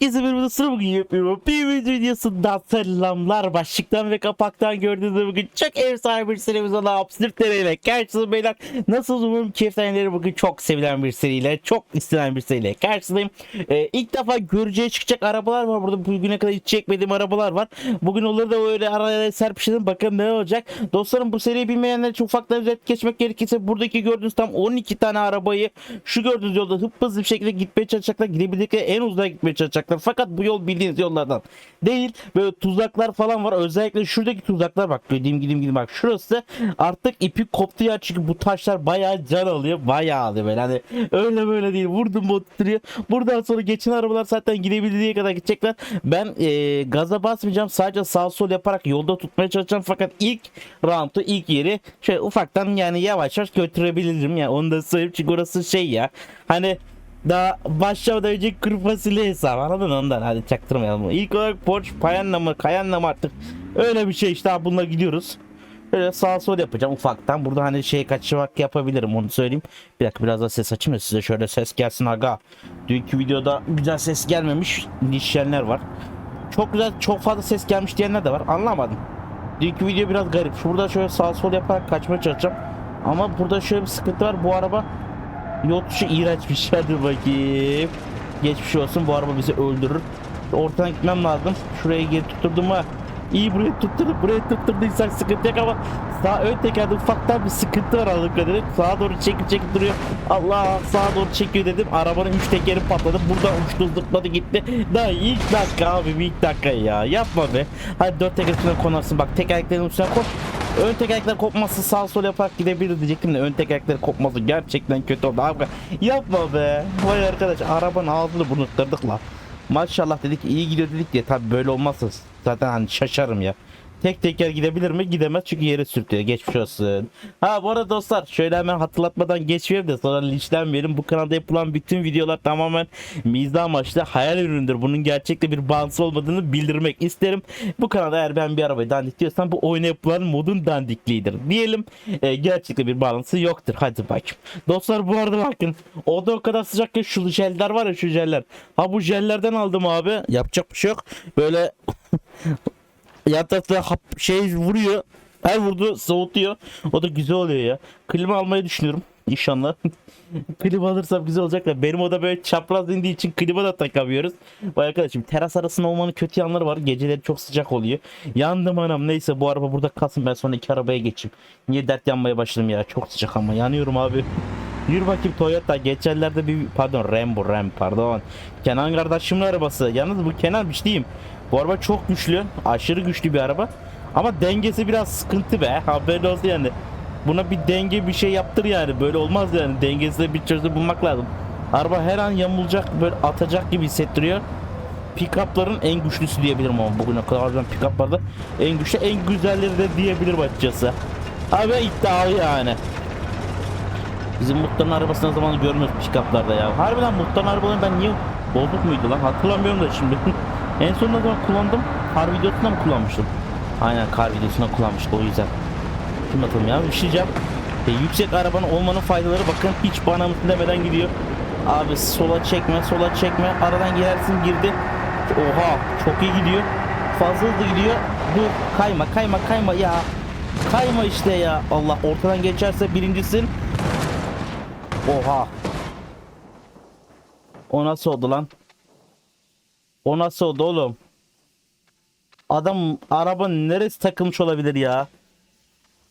Herkese merhaba sıra bugün yapıyorum. Bir video videosundan selamlar. Başlıktan ve kapaktan gördüğünüz bugün çok efsane bir serimiz olan Absürt ile karşınızda beyler. Nasıl umarım keyiflenleri bugün çok sevilen bir seriyle, çok istenen bir seriyle karşınızdayım. Ee, ilk defa göreceğe çıkacak arabalar var. Burada bugüne kadar hiç çekmediğim arabalar var. Bugün onları da öyle araya serpiştirdim. Bakın ne olacak. Dostlarım bu seriyi bilmeyenler için ufaktan özet geçmek gerekirse buradaki gördüğünüz tam 12 tane arabayı şu gördüğünüz yolda hıp hızlı bir şekilde gitmeye çalışacaklar. Gidebildikleri en uzağa gitmeye çalışacaklar. Fakat bu yol bildiğiniz yollardan değil. Böyle tuzaklar falan var. Özellikle şuradaki tuzaklar bak gideyim gideyim gideyim bak şurası artık ipi koptu ya çünkü bu taşlar bayağı can alıyor. Bayağı alıyor böyle hani öyle böyle değil. Vurdum mu oturuyor. Buradan sonra geçen arabalar zaten gidebildiği kadar gidecekler. Ben e, gaza basmayacağım. Sadece sağ sol yaparak yolda tutmaya çalışacağım. Fakat ilk roundu ilk yeri şöyle ufaktan yani yavaş yavaş götürebilirim ya. Onu da söyleyeyim çünkü orası şey ya. Hani daha başlamadan önce kuru fasulye hesabı anladın ondan hadi çaktırmayalım. İlk olarak Porsche Cayenne mı Cayenne mi artık öyle bir şey işte abi bununla gidiyoruz. Böyle sağ sol yapacağım ufaktan. Burada hani şey kaçırmak yapabilirim onu söyleyeyim. Bir dakika biraz da ses açayım da size şöyle ses gelsin aga. Dünkü videoda güzel ses gelmemiş. Dişleyenler var. Çok güzel çok fazla ses gelmiş diyenler de var. Anlamadım. Dünkü video biraz garip. Şurada şöyle sağ sol yaparak kaçmaya çalışacağım. Ama burada şöyle bir sıkıntı var. Bu araba Yol tuşu iğrençmiş. Hadi bakayım. Geçmiş olsun. Bu araba bizi öldürür. Ortadan gitmem lazım. Şuraya geri tutturdum ha. İyi buraya tutturdum. Buraya tutturduysak sıkıntı yok ama sağ ön tekerde ufaktan bir sıkıntı var anladığım kadarıyla. Sağa doğru çekip çekip duruyor. Allah sağa doğru çekiyor dedim. Arabanın üç tekeri patladı. Burada uçtu zıpladı gitti. Daha ilk dakika abi ilk dakika ya. Yapma be. Hadi dört teker üstüne konarsın. Bak tekerleklerin üstüne koy. Ön tekerlekler kopması sağ sol yaparak gidebilir diyecektim de ön tekerlekler kopması gerçekten kötü oldu abi. Yapma be. Vay arkadaş arabanın ağzını bunu kırdık la. Maşallah dedik iyi gidiyor dedik diye tabi böyle olmazsa zaten hani şaşarım ya. Tek teker gidebilir mi? Gidemez çünkü yere sürtüyor. Geçmiş olsun. Ha bu arada dostlar şöyle hemen hatırlatmadan geçmeyeyim de sonra linçlenmeyelim. Bu kanalda yapılan bütün videolar tamamen mizah amaçlı hayal üründür. Bunun gerçekte bir bağımsız olmadığını bildirmek isterim. Bu kanalda eğer ben bir arabayı dandik diyorsam bu oyuna yapılan modun dandikliğidir. Diyelim e, gerçekte bir bağlantısı yoktur. Hadi bakayım. Dostlar bu arada bakın. O da o kadar sıcak ki şu jeller var ya şu jeller. Ha bu jellerden aldım abi. Yapacak bir şey yok. Böyle yatakta hap şey vuruyor. Her vurdu soğutuyor. O da güzel oluyor ya. Klima almayı düşünüyorum. İnşallah. klima alırsam güzel olacak da benim oda böyle çapraz indiği için klima da takamıyoruz. Vay arkadaşım teras arasında olmanın kötü yanları var. Geceleri çok sıcak oluyor. Yandım anam neyse bu araba burada kalsın ben sonra iki arabaya geçeyim. Niye dert yanmaya başladım ya çok sıcak ama yanıyorum abi. Yürü bakayım Toyota. Geçenlerde bir pardon Rambo Ram pardon. Kenan kardeşimin arabası. Yalnız bu Kenan bir şey diyeyim. Bu araba çok güçlü. Aşırı güçlü bir araba. Ama dengesi biraz sıkıntı be. Haberin olsun yani. Buna bir denge bir şey yaptır yani. Böyle olmaz yani. Dengesinde bir çözüm bulmak lazım. Araba her an yamulacak böyle atacak gibi hissettiriyor. Pick-up'ların en güçlüsü diyebilirim ama bugüne kadar ben pick-up'larda en güçlü en güzelleri de diyebilirim açıkçası. Abi iddialı yani. Bizim Muhtar'ın arabasını zaman görmüyoruz pick-up'larda ya. Harbiden Muhtar'ın arabalarını ben niye bozuk muydu lan hatırlamıyorum da şimdi. en son ne zaman kullandım? Kar videosunda mı kullanmıştım? Aynen kar videosunda kullanmıştım o yüzden. Kim atalım ya bir diyeceğim. E, yüksek arabanın olmanın faydaları bakın hiç bana mısın demeden gidiyor. Abi sola çekme sola çekme aradan girersin girdi. Oha çok iyi gidiyor. Fazla hızlı gidiyor. Dur kayma kayma kayma ya. Kayma işte ya. Allah ortadan geçerse birincisin. Oha. O nasıl oldu lan? O nasıl oldu oğlum? Adam araba neresi takılmış olabilir ya?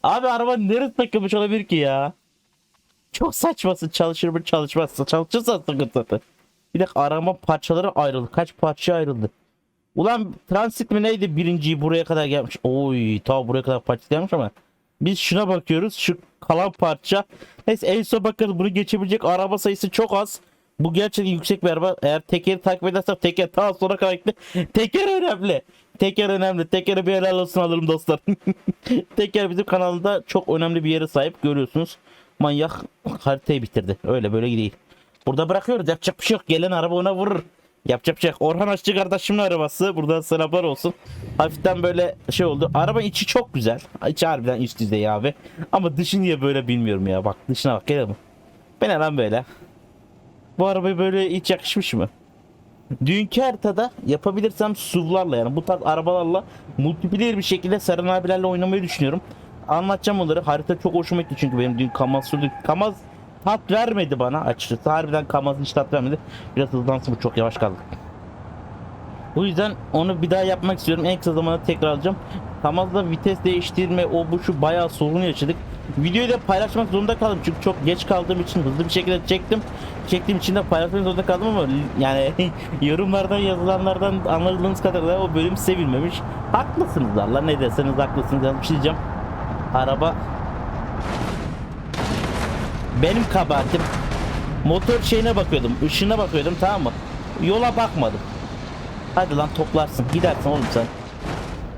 Abi araba neresi takılmış olabilir ki ya? Çok saçması çalışır mı çalışmazsa çalışırsa sıkıntı. Bir dakika arama parçaları ayrıldı. Kaç parça ayrıldı? Ulan transit mi neydi birinciyi buraya kadar gelmiş. Oy ta buraya kadar parça gelmiş ama. Biz şuna bakıyoruz. Şu kalan parça. Neyse en son bakarız. Bunu geçebilecek araba sayısı çok az. Bu gerçekten yüksek bir araba. Eğer tekeri takip edersek teker ta sonra gitti. Teker önemli. Teker önemli. Tekeri bir helal olsun alırım dostlar. teker bizim kanalda çok önemli bir yere sahip. Görüyorsunuz. Manyak haritayı bitirdi. Öyle böyle değil. Burada bırakıyoruz. Yapacak bir şey yok. Gelen araba ona vurur. Yapacak bir şey yok. Orhan Aşçı kardeşimin arabası. Buradan selamlar olsun. Hafiften böyle şey oldu. Araba içi çok güzel. İçi harbiden üst düzey abi. Ama dışı niye böyle bilmiyorum ya. Bak dışına bak gel mi? Ben lan böyle. Bu arabayı böyle hiç yakışmış mı? Dünkü haritada yapabilirsem SUV'larla yani bu tarz arabalarla multiplayer bir şekilde Seren abilerle oynamayı düşünüyorum. Anlatacağım onları. Harita çok hoşuma gitti çünkü benim dün Kamaz sürdük. Kamaz tat vermedi bana açıkçası. Harbiden Kamaz hiç tat vermedi. Biraz hızlansın bu çok yavaş kaldı. O yüzden onu bir daha yapmak istiyorum. En kısa zamanda tekrar alacağım. Kamaz'da vites değiştirme o bu şu bayağı sorun yaşadık. Videoyu da paylaşmak zorunda kaldım çünkü çok geç kaldığım için hızlı bir şekilde çektim. Çektiğim için de paylaşmak zorunda kaldım ama yani yorumlardan yazılanlardan anladığınız kadarıyla o bölüm sevilmemiş. Haklısınız Allah ne deseniz haklısınız. Yani bir şey diyeceğim. Araba benim kabahatim. Motor şeyine bakıyordum, ışığına bakıyordum tamam mı? Yola bakmadım. Hadi lan toplarsın. Gidersin oğlum sen.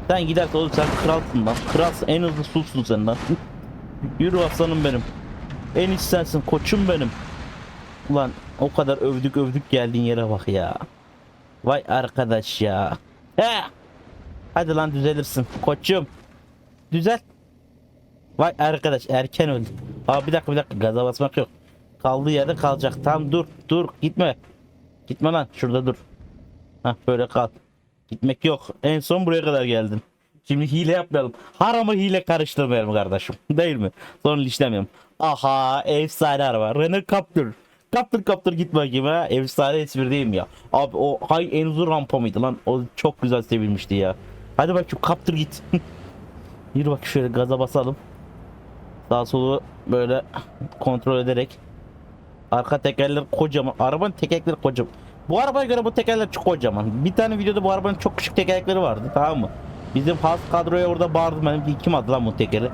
Sen gidersin oğlum sen kralsın lan. Kralsın. En hızlı sulsun sen lan. Yürü aslanım benim. En iyisi sensin koçum benim. Ulan o kadar övdük övdük geldiğin yere bak ya. Vay arkadaş ya. He. Hadi lan düzelirsin koçum. Düzel. Vay arkadaş erken öldü. Aa bir dakika bir dakika gaza basmak yok. Kaldığı yerde kalacak. Tam dur dur gitme. Gitme lan şurada dur. Hah böyle kal. Gitmek yok. En son buraya kadar geldin. Şimdi hile yapmayalım. Harama hile karıştırmayalım kardeşim. Değil mi? Sonra işlemiyorum. Aha efsane araba. Renault Captur. Captur Captur git bakayım ha. Efsane espri değil mi ya? Abi o hay en uzun rampa mıydı lan? O çok güzel sevilmişti ya. Hadi bak şu Captur git. Yürü bak şöyle gaza basalım. Sağ solu böyle kontrol ederek. Arka tekerler kocaman. Arabanın tekerlekleri kocaman. Bu arabaya göre bu tekerler çok kocaman. Bir tane videoda bu arabanın çok küçük tekerlekleri vardı tamam mı? Bizim has kadroya orada bağırdım benim ki kim adı lan bu tekeri?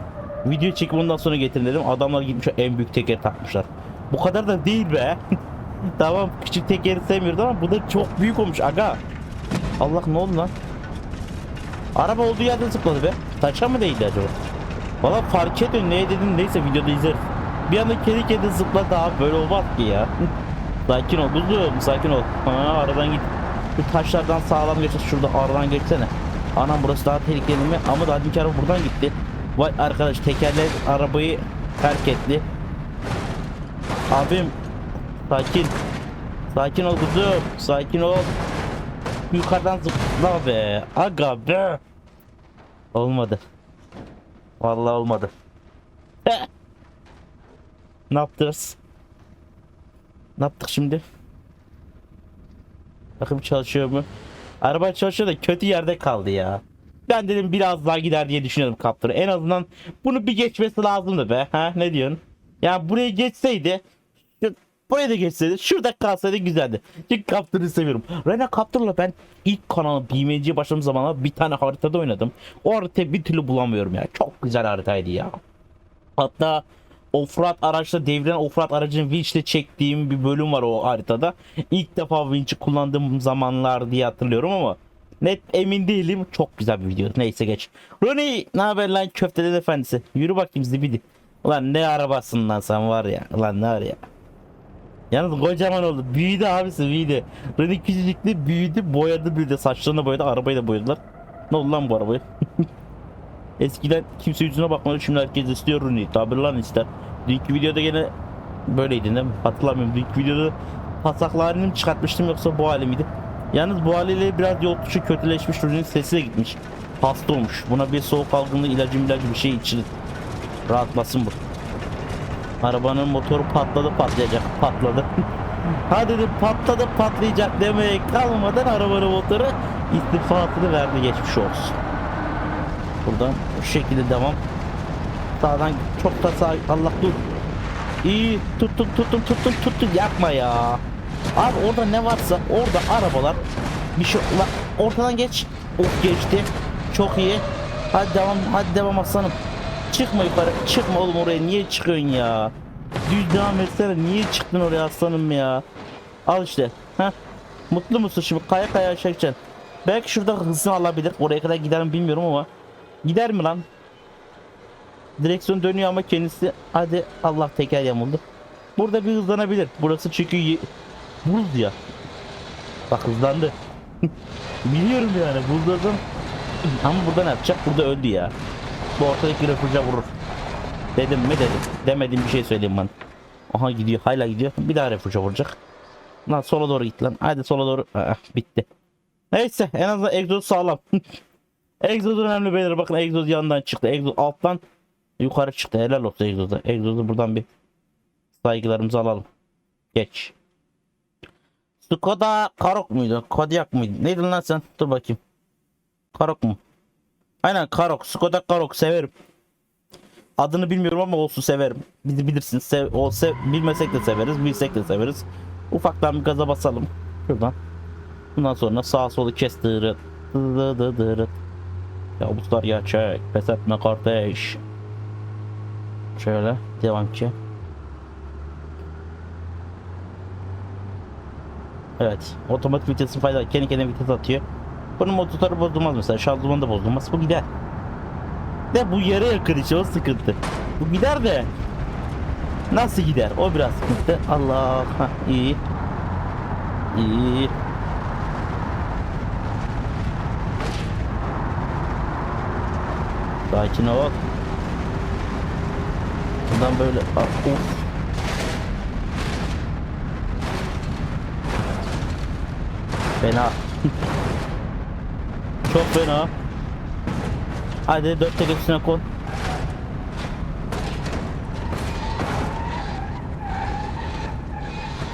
Video çekip ondan sonra getirin dedim. Adamlar gitmiş en büyük tekeri takmışlar. Bu kadar da değil be. tamam küçük tekeri sevmiyoruz ama bu da çok büyük olmuş aga. Allah ne oldu lan? Araba olduğu yerde zıpladı be. Taça mı değildi acaba? Valla fark etmiyor ne dedin neyse videoda izleriz. Bir anda kedi kedi zıpladı abi böyle olmaz ki ya. sakin ol kuzum sakin ol. Ha, aradan git. Şu taşlardan sağlam geçeceğiz şurada aradan geçsene. Anam burası daha tehlikeli mi? Ama daha dünkü araba buradan gitti. Vay arkadaş tekerler arabayı terk etti. Abim sakin. Sakin ol kuzum. Sakin ol. Yukarıdan zıpla be. Aga be. Olmadı. Vallahi olmadı. Ne yaptınız? Ne yaptık şimdi? Bakın çalışıyor mu? Araba çalışıyor da kötü yerde kaldı ya. Ben dedim biraz daha gider diye düşünüyorum Captur'ı. En azından bunu bir geçmesi lazımdı be. Ha ne diyorsun? Ya buraya geçseydi buraya da geçseydi şurada kalsaydı güzeldi. Çünkü Captur'ı seviyorum. Rena Captur'la ben ilk kanalım BMC'ye başladığım zamanlar bir tane haritada oynadım. O haritayı bir türlü bulamıyorum ya. Çok güzel haritaydı ya. Hatta offroad araçla devrilen offroad aracını winch'le çektiğim bir bölüm var o haritada. İlk defa winch'i kullandığım zamanlar diye hatırlıyorum ama net emin değilim. Çok güzel bir video. Neyse geç. Ronnie ne haber lan köfteden efendisi? Yürü bakayım zibidi. Ulan ne arabasın lan sen var ya. Ulan ne var ya. Yalnız kocaman oldu. Büyüdü abisi büyüdü. Ronnie küçücüktü büyüdü boyadı büyüdü. Saçlarını boyadı arabayı da boyadılar. Ne oldu lan bu arabayı? Eskiden kimse yüzüne bakmadı şimdi herkes istiyor Rooney. Tabi lan ister. Dünkü videoda gene böyleydi değil mi? Hatırlamıyorum. Dünkü videoda pasaklı halini çıkartmıştım yoksa bu hali miydi? Yalnız bu haliyle biraz yol tuşu kötüleşmiş. Rooney'nin sesi de gitmiş. Hasta olmuş. Buna bir soğuk algınlığı ilacı ilacı bir şey için rahatlasın bu. Arabanın motoru patladı patlayacak. Patladı. ha dedim patladı patlayacak demeye kalmadan arabanın motoru istifasını verdi geçmiş olsun. Buradan bu şekilde devam. Sağdan çok da sağ Allah dur. İyi tuttum tuttum tuttum tuttum yapma ya. Abi orada ne varsa orada arabalar bir şey Ulan ortadan geç. Of geçti. Çok iyi. Hadi devam hadi devam aslanım. Çıkma yukarı. Çıkma oğlum oraya. Niye çıkıyorsun ya? Düz devam etsene. Niye çıktın oraya aslanım ya? Al işte. Heh. Mutlu musun şimdi? Kaya kaya aşağı. Belki şurada hızını alabilir. Oraya kadar gider mi bilmiyorum ama. Gider mi lan? Direksiyon dönüyor ama kendisi hadi Allah teker yamuldu. Burada bir hızlanabilir. Burası çünkü buz ya. Bak hızlandı. Biliyorum yani buzladım. Ama burada ne yapacak? Burada öldü ya. Bu ortadaki refüja vurur. Dedim mi dedim. Demediğim bir şey söyleyeyim ben. Aha gidiyor hala gidiyor. Bir daha refüja vuracak. Lan sola doğru git lan. Hadi sola doğru. Aa, bitti. Neyse en azından egzoz sağlam. egzoz önemli beyler. Bakın egzoz yandan çıktı. Egzoz alttan yukarı çıktı. Helal olsun egzoza. Egzozu buradan bir saygılarımızı alalım. Geç. Skoda Karok muydu? Kodiak mıydı? Neydi lan sen? Dur bakayım. Karok mu? Aynen Karok. Skoda Karok severim. Adını bilmiyorum ama olsun severim. Bizi bilirsiniz. Sev, o sev, bilmesek de severiz, bilsek de severiz. Ufaktan bir gaza basalım. Şuradan. Bundan sonra sağa solu kes. Ya buslar gerçek. Pes etme kardeş. Şöyle devam ki. Evet. Otomatik vitesin fayda. Kendi kendine vites atıyor. Bunun motoru bozulmaz mesela. Şanzıman da bozulmaz. Bu gider. De bu yere yakın işte o sıkıntı. Bu gider de. Nasıl gider? O biraz sıkıntı. Allah. İyi. İyi. Sakin ol. Buradan böyle. Ah, Of. Fena. Çok fena. Hadi dört tek üstüne koy.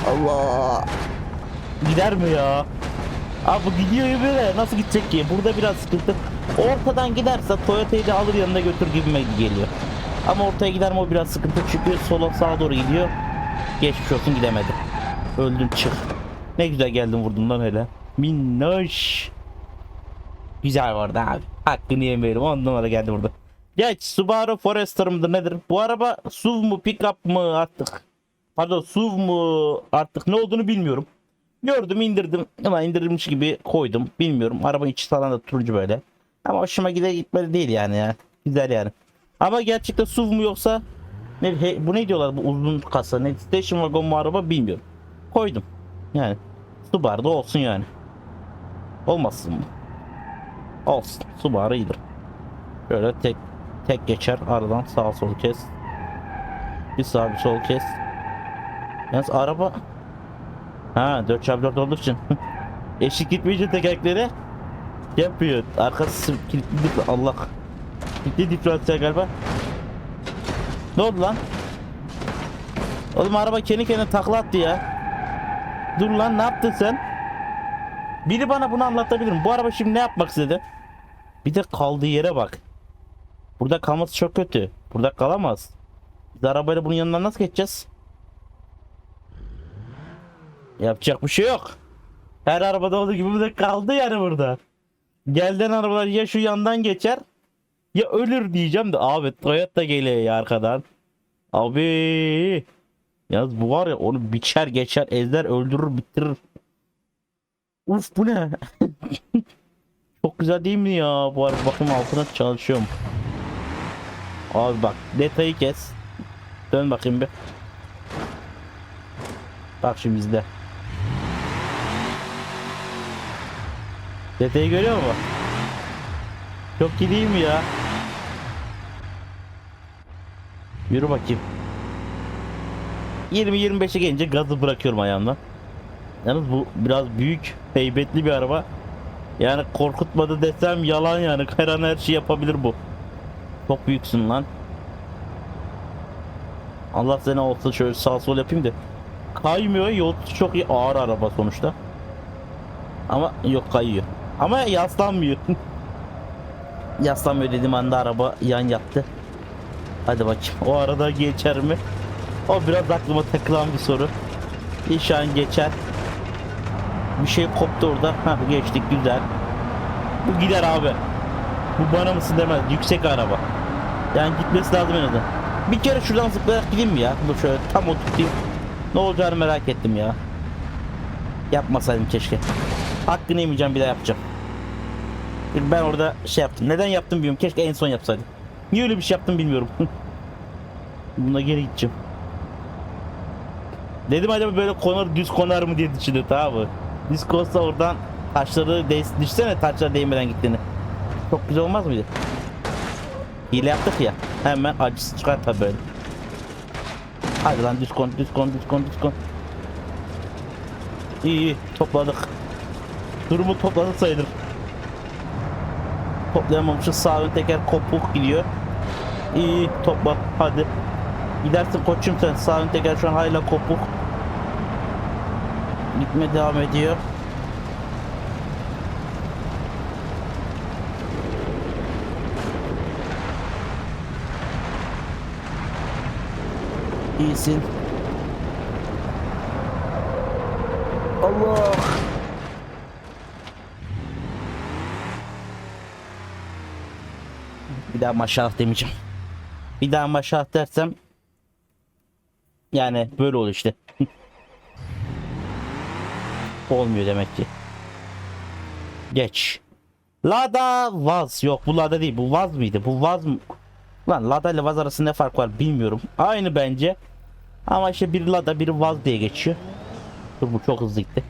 Allah. Gider mi ya? Abi bu gidiyor böyle. Nasıl gidecek ki? Burada biraz sıkıntı. Ortadan giderse Toyota'yı da alır yanına götür gibime geliyor. Ama ortaya gider mi o biraz sıkıntı çünkü sola sağa doğru gidiyor. Geçmiş olsun gidemedi. Öldüm çık. Ne güzel geldin vurdun lan öyle. Minnoş. Güzel vardı abi. Hakkını yemeyelim. 10 numara geldi burada. Geç Subaru Forester mıdır nedir? Bu araba SUV mu pickup mı artık? Pardon SUV mu artık ne olduğunu bilmiyorum. Gördüm indirdim ama indirilmiş gibi koydum. Bilmiyorum. Arabanın içi falan da turuncu böyle. Ama hoşuma gide gitmedi değil yani ya. Güzel yani. Ama gerçekten SUV mu yoksa ne, he- bu ne diyorlar bu uzun kasa ne station wagon mu araba bilmiyorum. Koydum. Yani Subaru da olsun yani. Olmasın mı? Olsun. Subaru iyidir. Şöyle tek tek geçer aradan sağ sol kes. Bir sağ bir sol kes. Yalnız araba Ha 4x4 olduğu için Eşik gitmeyince tekerlekleri Yapıyor Arkası kilitli Allah Kilitli diferansiyel galiba Ne oldu lan Oğlum araba kendi kendine takla attı ya Dur lan ne yaptın sen Biri bana bunu anlatabilir mi? Bu araba şimdi ne yapmak istedi? Bir de kaldığı yere bak. Burada kalması çok kötü. Burada kalamaz. Biz arabayla bunun yanından nasıl geçeceğiz? Yapacak bir şey yok. Her arabada olduğu gibi bu da kaldı yani burada. Gelden arabalar ya şu yandan geçer ya ölür diyeceğim de abi Toyota geliyor ya arkadan. Abi. Yalnız bu var ya onu biçer geçer ezler öldürür bitirir. Uf bu ne? Çok güzel değil mi ya? Bu araba bakayım altına çalışıyorum. Abi bak detayı kes. Dön bakayım bir. Bak şimdi bizde. Detayı görüyor musun? Çok mi ya? Yürü bakayım. 20-25'e gelince gazı bırakıyorum ayağımdan. Yalnız bu biraz büyük, heybetli bir araba. Yani korkutmadı desem yalan yani. Her her şey yapabilir bu. Çok büyüksün lan. Allah seni olsa şöyle sağ sol yapayım da. Kaymıyor. Yol çok iyi. Ağır araba sonuçta. Ama yok kayıyor. Ama yaslanmıyor. yaslanmıyor dediğim anda araba yan yattı. Hadi bakayım. O arada geçer mi? O biraz aklıma takılan bir soru. İnşallah geçer. Bir şey koptu orada. Ha geçtik güzel. Bu gider abi. Bu bana mısın demez. Yüksek araba. Yani gitmesi lazım en azından. Bir kere şuradan zıplayarak gideyim ya? Dur şöyle tam oturtayım. Ne olacağını merak ettim ya. Yapmasaydım keşke. Hakkını yemeyeceğim bir daha yapacağım. Ben orada şey yaptım. Neden yaptım bilmiyorum. Keşke en son yapsaydım. Niye öyle bir şey yaptım bilmiyorum. Buna geri gideceğim. Dedim acaba böyle konar düz konar mı diye düşündüm tamam mı? Düz konsa oradan taşları değ düşsene taşlar değmeden gittiğini. Çok güzel olmaz mıydı? Hile yaptık ya. Hemen acısı çıkar tabii böyle. Hadi lan düz kon düz kon düz kon düz kon. İyi iyi topladık. Durumu topladık sayılır. Toplayamamışız. Sağ ön teker kopuk gidiyor. İyi topla hadi. Gidersin koçum sen. Sağ ön teker şu an hala kopuk. Gitme devam ediyor. İyisin. Bir daha maşallah demeyeceğim. Bir daha maşallah dersem yani böyle oluyor işte. Olmuyor demek ki. Geç. Lada Vaz. Yok bu Lada değil. Bu Vaz mıydı? Bu Vaz mı? Lan Lada ile Vaz arasında ne fark var bilmiyorum. Aynı bence. Ama işte biri Lada biri Vaz diye geçiyor. Dur bu çok hızlı gitti.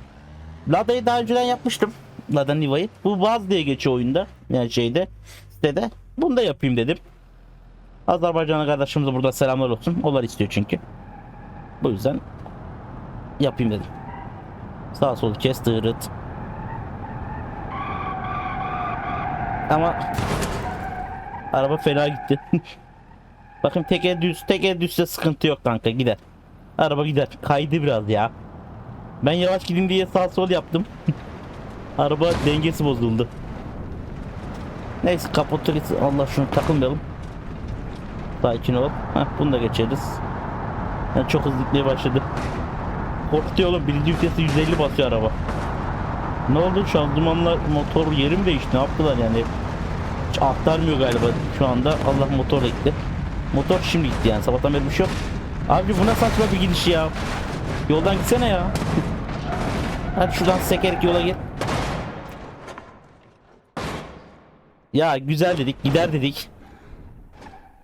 Lada'yı daha önceden yapmıştım. Lada Niva'yı. Bu Vaz diye geçiyor oyunda. Yani şeyde sitede. Bunu da yapayım dedim. Azerbaycan'a kardeşimize burada selamlar olsun. Onlar istiyor çünkü. Bu yüzden yapayım dedim. Sağ sol kes tırıt. Ama araba fena gitti. Bakın teke düz teke düzse sıkıntı yok kanka gider. Araba gider. Kaydı biraz ya. Ben yavaş gideyim diye sağ sol yaptım. araba dengesi bozuldu. Neyse kaputu. Allah şunu takılmayalım. Sakin ol. Heh, bunu da geçeriz. Yani çok hızlı gitmeye başladı. Korkutuyor oğlum. Birinci vitesi 150 basıyor araba. Ne oldu? Şanzımanla motor yeri mi değişti? Ne yaptılar yani? Hiç aktarmıyor galiba şu anda. Allah motor gitti. Motor şimdi gitti yani. Sabahtan beri bir şey yok. Abi bu ne saçma bir gidiş ya. Yoldan gitsene ya. Hadi şuradan sekerek yola git. Ya güzel dedik. Gider dedik.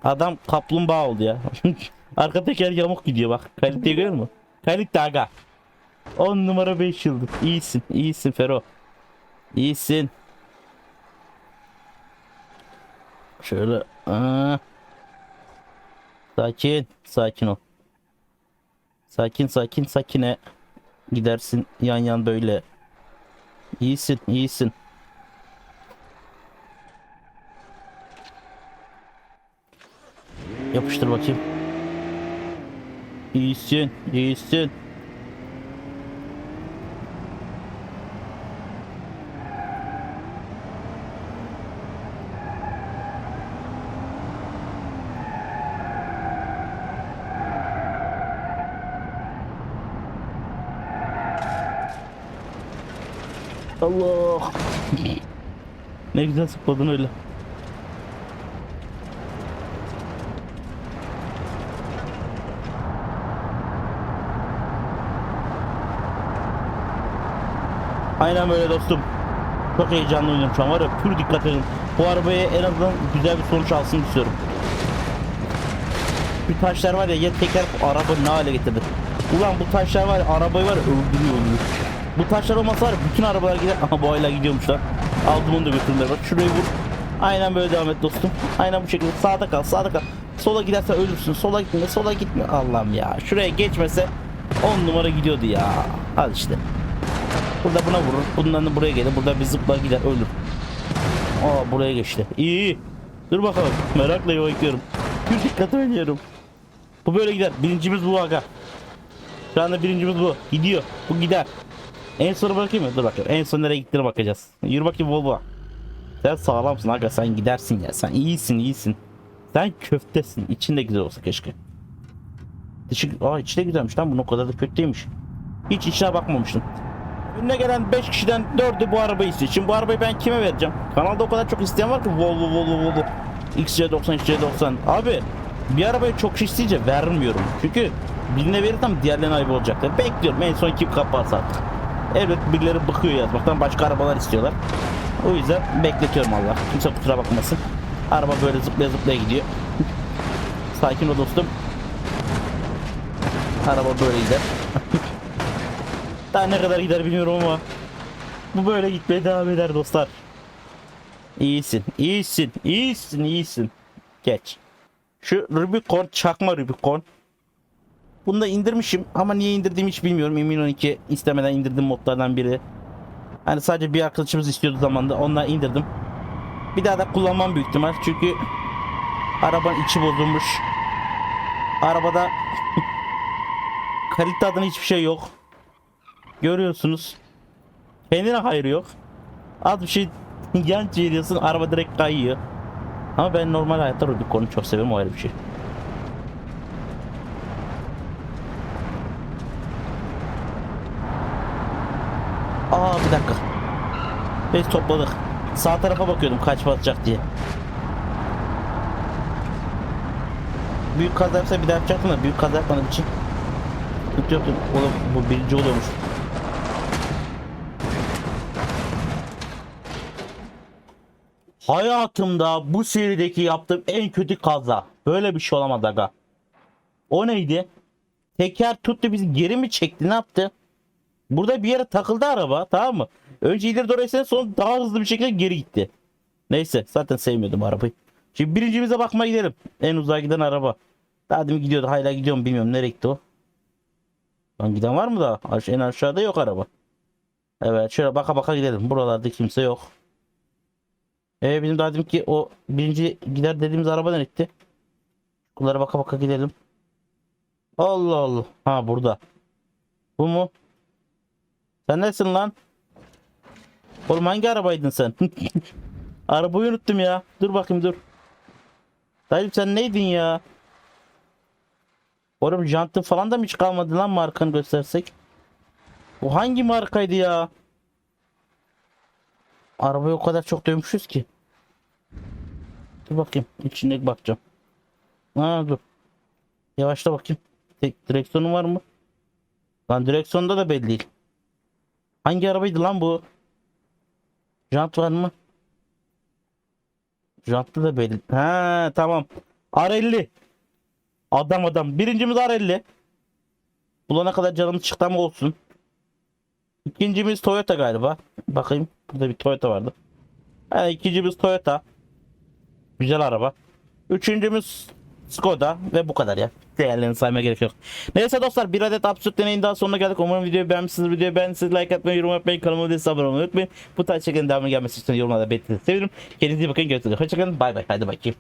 Adam kaplumbağa oldu ya. Arka teker yamuk gidiyor bak. Kaliteyi görüyor musun? Kalite aga. 10 numara 5 yıldız. İyisin. iyisin Fero. İyisin. Şöyle. Aa. Sakin. Sakin ol. Sakin sakin sakine. Gidersin yan yan böyle. İyisin. iyisin. Yapıştır bakayım. İyisin, iyisin. Allah. ne güzel sıkladın öyle. Aynen böyle dostum. Çok heyecanlı oynuyorum şu an var ya pür dikkat edin. Bu arabaya en azından güzel bir sonuç alsın istiyorum. Bir taşlar var ya ya teker araba ne hale getirdi. Ulan bu taşlar var ya arabayı var ya öldürüyor öldürüyor. Bu taşlar olmasa var ya bütün arabalar gider. Aha bu hala gidiyormuş lan. Aldım onu da götürdüler bak şurayı vur. Aynen böyle devam et dostum. Aynen bu şekilde sağda kal sağda kal. Sola gidersen ölürsün. Sola gitme sola gitme. Allah'ım ya. Şuraya geçmese 10 numara gidiyordu ya. Al işte. Burada buna vurur. Bundan da buraya gelir. Burada bir zıplar gider ölür. Aa buraya geçti. İyi iyi. Dur bakalım. Merakla bekliyorum. Bir dikkat oynuyorum. Bu böyle gider. Birincimiz bu aga. Şu anda birincimiz bu. Gidiyor. Bu gider. En sona bırakayım mı? Dur bakayım. En son nereye gittiğine bakacağız. Yürü bakayım Volvo. Sen sağlamsın aga. Sen gidersin ya. Sen iyisin iyisin. Sen köftesin. İçin de güzel olsa keşke. Dışı, aa içi de güzelmiş lan. Bu o kadar da kötü. Hiç içine bakmamıştım. Önüne gelen 5 kişiden 4'ü bu arabayı istiyor. Şimdi bu arabayı ben kime vereceğim? Kanalda o kadar çok isteyen var ki Volvo Volvo Volvo. XC90 XC90. Abi bir arabayı çok kişi isteyince vermiyorum. Çünkü birine verirsem diğerlerine ayıp olacaktır. Bekliyorum en son kim kaparsa artık. Evet birileri bıkıyor yazmaktan başka arabalar istiyorlar. O yüzden bekletiyorum Allah. Kimse kusura bakmasın. Araba böyle zıplaya zıplaya gidiyor. Sakin ol dostum. Araba böyle gider. Daha ne kadar gider bilmiyorum ama bu böyle gitmeye devam eder dostlar. İyisin, iyisin, iyisin, iyisin. Geç. Şu Rubicon çakma Rubicon. Bunu da indirmişim ama niye indirdiğimi hiç bilmiyorum. Emin 12 istemeden indirdiğim modlardan biri. Hani sadece bir arkadaşımız istiyordu zamanda. Ondan indirdim. Bir daha da kullanmam büyük ihtimal. Çünkü arabanın içi bozulmuş. Arabada kalite adına hiçbir şey yok. Görüyorsunuz. Kendine hayır yok. Az bir şey yan çeviriyorsun araba direkt kayıyor. Ama ben normal hayatta Rubicon'u çok seviyorum o ayrı bir şey. Aa bir dakika. Biz topladık. Sağ tarafa bakıyordum kaç basacak diye. Büyük kaza yapsa bir daha yapacaktım da büyük kaza yapmadığım için. Sıkıntı yoktu. Oğlum bu birinci oluyormuş. Hayatımda bu serideki yaptığım en kötü kaza. Böyle bir şey olamaz aga. O neydi? Teker tuttu bizi geri mi çekti ne yaptı? Burada bir yere takıldı araba tamam mı? Önce ileri doğru esen sonra daha hızlı bir şekilde geri gitti. Neyse zaten sevmiyordum arabayı. Şimdi birincimize bakmaya gidelim. En uzağa giden araba. Daha demin gidiyordu hala gidiyorum bilmiyorum nereye gitti o. Lan giden var mı daha? En aşağıda yok araba. Evet şöyle baka baka gidelim. Buralarda kimse yok. Ee, bizim daha dedim ki o birinci gider dediğimiz araba nereye gitti? Bunlara baka baka gidelim. Allah Allah. Ha burada. Bu mu? Sen nesin lan? Oğlum hangi arabaydın sen? Arabayı unuttum ya. Dur bakayım dur. Dayım sen neydin ya? Oğlum jantın falan da mı hiç kalmadı lan markanı göstersek? Bu hangi markaydı ya? Arabayı o kadar çok dövmüşüz ki. Dur bakayım. İçine bakacağım. Ha dur. Yavaşla bakayım. Tek direksiyonun var mı? Lan direksiyonda da belli değil. Hangi arabaydı lan bu? Jant var mı? Jantlı da belli. Ha tamam. R50. Adam adam. Birincimiz R50. Bulana kadar canımız çıktı ama olsun. İkincimiz Toyota galiba. Bakayım. Burada bir Toyota vardı. Ha, ikincimiz Toyota. Güzel araba. Üçüncümüz Skoda ve bu kadar ya. Değerlerini saymaya gerek yok. Neyse dostlar bir adet absürt deneyin daha sonuna geldik. Umarım videoyu beğenmişsiniz. Videoyu beğendiyseniz like atmayı, yorum yapmayı, kanalıma abone olmayı unutmayın. Bu tarz şeklinde devamlı gelmesi için yorumlarda belirtin. Sevinirim. Kendinize iyi bakın. Görüşürüz. Hoşçakalın. Bay bay. Hadi bakayım.